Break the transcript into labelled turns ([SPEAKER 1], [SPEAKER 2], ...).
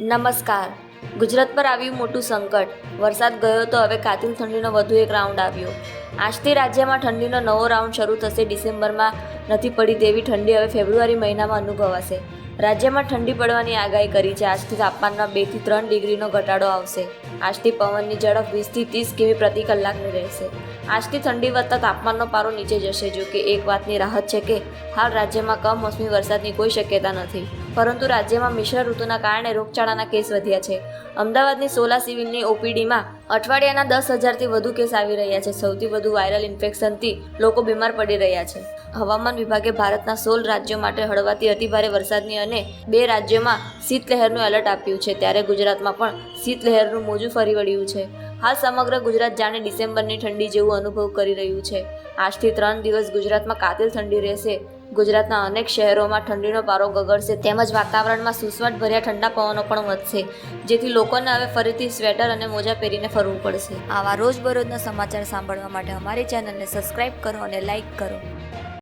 [SPEAKER 1] નમસ્કાર. ગુજરાત પર આવ્યું મોટું સંકટ. વરસાદ ગયો તો હવે કાતિલ ઠંડીનો વધુ એક રાઉન્ડ આવ્યો. આજથી રાજ્યમાં ઠંડીનો નવો રાઉન્ડ શરૂ થશે. ડિસેમ્બરમાં નથી પડી તેવી ઠંડી હવે ફેબ્રુઆરી મહિનામાં અનુભવાશે. રાજ્યમાં ઠંડી પડવાની આગાહી કરી છે. આજથી તાપમાનમાં બેથી ત્રણ ડિગ્રીનો ઘટાડો આવશે. આજથી પવનની ઝડપ વીસથી ત્રીસ કિમી પ્રતિ કલાકની રહેશે. આજથી ઠંડી વધતા તાપમાનનો પારો નીચે જશે. જો કે એક વાતની રાહત છે કે હાલ રાજ્યમાં કમોસમી વરસાદની કોઈ શક્યતા નથી. પરંતુ રાજ્યમાં મિશ્ર ઋતુના કારણે રોગચાળાના કેસ વધ્યા છે. અમદાવાદની સોલા સિવિલની ઓપીડીમાં અઠવાડિયાના દસ હજારથી વધુ કેસ આવી રહ્યા છે. સૌથી વધુ વાયરલ ઇન્ફેક્શનથી લોકો બીમાર પડી રહ્યા છે. હવામાન વિભાગે ભારતના સોળ રાજ્યો માટે હળવાથી અતિભારે વરસાદની અને બે રાજ્યોમાં શીતલહેરનું એલર્ટ આપ્યું છે. ત્યારે ગુજરાતમાં પણ શીતલહેરનું મોજું ફરી વળ્યું છે. હાલ સમગ્ર ગુજરાત જાણે ડિસેમ્બરની ઠંડી જેવું અનુભવ કરી રહ્યું છે. આજથી ત્રણ દિવસ ગુજરાતમાં કાતિલ ઠંડી રહેશે. ગુજરાતના અનેક શહેરોમાં ઠંડીનો પારો ગગડશે તેમજ વાતાવરણમાં સુસવાટ ભર્યા ઠંડા પવનો પણ વધશે. જેથી લોકોને હવે ફરીથી સ્વેટર અને મોજા પહેરીને ફરવું પડશે. આવા રોજબરોજના સમાચાર સાંભળવા માટે અમારી ચેનલને સબસ્ક્રાઇબ કરો અને લાઇક કરો.